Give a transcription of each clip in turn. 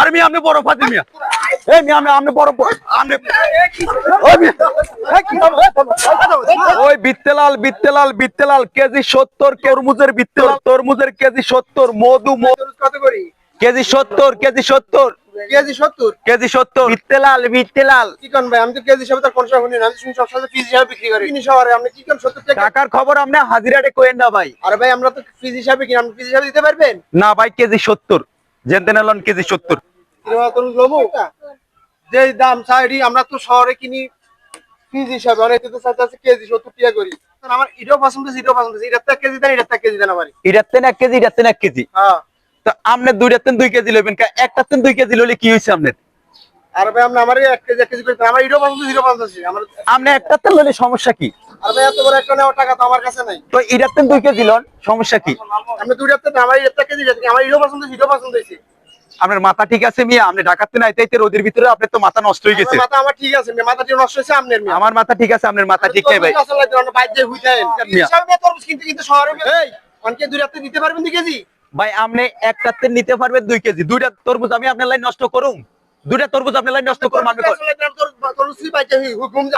আরে মিয়া আপনি বড় ফাজিল মিয়া। এই মিয়া আমি আপনি বড় আপনি ওই বিত্তেলাল বিত্তেলাল বিত্তেলাল কেজি সত্তর তরমুজের বিত্তেলাল তরমুজের কেজি সত্তর মধু মধু। কত করি কেজি সত্তর কেজি সত্তর। কেজি সত্তর? কেজি সত্তর। বিত্তেলাল বিত্তেলাল। কি কোন ভাই? আমি তো কেজি হিসাবে তার কোন সময় শুনি না। আমি শুনি সবসময় পিস হিসাবে বিক্রি করি। কিনি শহরে আপনি কি কোন সত্তর টাকা? টাকার খবর আপনি হাজিরাটে কোয়েন না ভাই। আরে ভাই আমরা তো পিস হিসাবে কিনি। আপনি পিস হিসাবে দিতে পারবেন? না ভাই কেজি সত্তর। জেনতে কেজি সত্তর। যে দাম চাইরি আমরা তো শহরে কিনি পিস হিসাবে অনেকে তো চাইতে কেজি সত্তর টাকা করি। আমার এটাও পছন্দ এটাও পছন্দ আছে এটা এক কেজি দেন এটা এক কেজি দেন আমার এটাতেন এক কেজি এটাতেন এক কেজি। হ্যাঁ। তো আপনি দুইটাতেন দুই কেজি লইবেন একটাতেন দুই কেজি লইলে কি হয়েছে আপনার? আর ভাই আপনি আমার এক কেজি এক কেজি করে। আমার এটাও পছন্দ এটাও পছন্দ আমার আপনি একটাতেন লইলে সমস্যা কি? আর ভাই এত বড় একটা নেওয়ার টাকা তো আমার কাছে নাই। তো এটাতেন দুই কেজি লন সমস্যা কি? আপনি দুইটাতে আমার এটা কেজি আমার এটাও পছন্দ আছে পছন্দ হয়েছে। আপনার মাথা ঠিক আছে মিয়া? আপনি ঢাকাতে না আইতে রোদের ভিতরে আপনার তো মাথা নষ্ট হয়ে গেছে। আমার মাথা আমার ঠিক আছে মাথা নষ্ট হয়েছে আপনার মেয়ে। আমার মাথা ঠিক আছে আপনার মাথা ঠিক নেই ভাই। অনেকে দিতে পারবেন দুই কেজি? ভাই আপনি একটাতে নিতে পারবেন দুই কেজি। দুইটা তরমুজ আমি আপনার লাইন নষ্ট করুম? দুইটা তরমুজ আপনার লাইন নষ্ট করুম আমি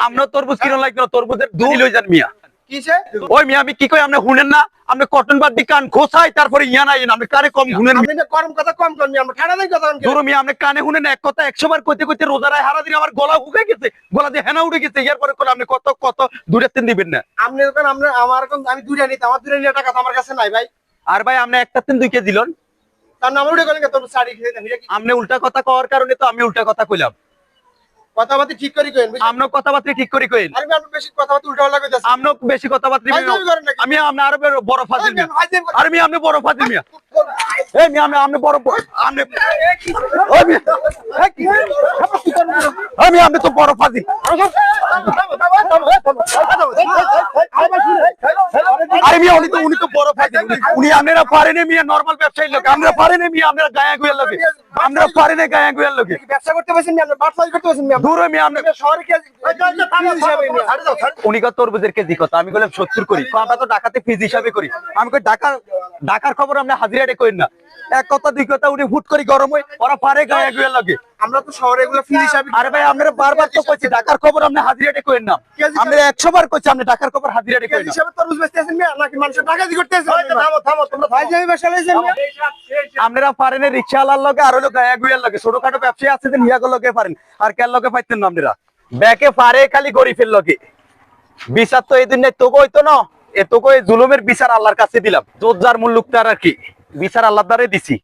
আপনার তরমুজ কিরম লাগবে না তরমুজের দুই লই যান মিয়া। কিসে? ওই মিয়া আমি কি কই আপনি শুনেন না? আপনি কটন বাদ কান খোসাই তারপরে ইয়া নাই আপনি কানে কম শুনেন? আপনি না কথা কম করনি আমরা ঠান্ডা দিন কথা ধরো মিয়া আপনি কানে শুনেন এক কথা একশো বার কইতে কইতে রোজারায় হারা দিন আমার গলা উঠে গেছে গলা দিয়ে হেনা উঠে গেছে এরপরে করে আপনি কত কত তিন দিবেন না। আপনি আমরা আমি দুইটা নিতে আমার দুইটা নিয়ে টাকা আমার কাছে নাই ভাই। আর ভাই আপনি একটা তিন দুই কেজি লন। তার নাম উঠে গেলেন তোর শাড়ি খেয়ে দেন, এটা কি আপনি উল্টা কথা কওয়ার কারণে তো আমি উল্টা কথা কইলাম। কথাবার্তা ঠিক করি কেন আমনো কথাবার্তা ঠিক করে কইন আরে আপনি বেশি কথাবার্তা উল্টা পাল্টা কইতাছেন আমনো বেশি কথাবার্তা ফাজলামি করেন নাকি? আমি আপনি আরও বড়- বড় ফাজিল মিয়া ফাজলামি করেন। আর মিয়া আপনি বড় ফাজিল মিয়া এই মিয়া আপনি আপনি বড় আপনি আমি আপনি তো বড় ফাজিল আরে মিয়া উনি তো উনি তো বড় ফাজিল উনি- উনি আপনারা পারেন মিয়া নরমাল ব্যবসায়ী লোক। আমরা পারেন মিয়া আপনারা গায়া গুয়ার লোকে। আমরা পারেন গায়া গুয়ার লোকে। ব্যবসা করতে পারছেন না আপনি বাটফাই করতে পারছেন না দূরে মিয়া আপনি শহরে কি উনি কত তরমুজের কেজি কত আমি বললাম সত্তর করি। আমরা তো ঢাকাতে ফিজ হিসাবে করি। আমি কই ঢাকা ঢাকার খবর আমরা হাজিরাটে করি না। এক কথা দুই কথা উনি হুট করে গরম হয় ওরা পারে গায়ে গুয়ে লাগে। আমরা তো শহরে এগুলো ফ্রি হিসাবে আরে ভাই আমরা বারবার তো কইছি ঢাকার খবর আমরা হাজিরাটে করি না। আমরা একশো বার কইছি আমরা ঢাকার খবর হাজিরাটে করি না। হিসাবে তরমুজ বেচতে আছেন মিয়া? নাকি মানুষের টাকা দিয়ে করতে আছেন থামো থামো তোমরা ভাই যাই ব্যবসা লাইছেন মিয়া? আপনারা পারেন রিক্সাওয়ালার লগে আর হলো গায়ে গুয়ের লগে। ছোটখাটো ব্যবসায়ী আছে যে নিয়াগো লগে পারেন। আর কেন লগে পাইতেন না আপনারা? ব্যাকে ফারে খালি গড়ি ফেলল কি? বিচার তো এই দিন নাই তোকে হইতো না। এ তোকে জুলুমের বিচার আল্লাহর কাছে দিলাম। দোজার মূল্য তার আর কি। বিচার আল্লাহ দ্বারে দিছি।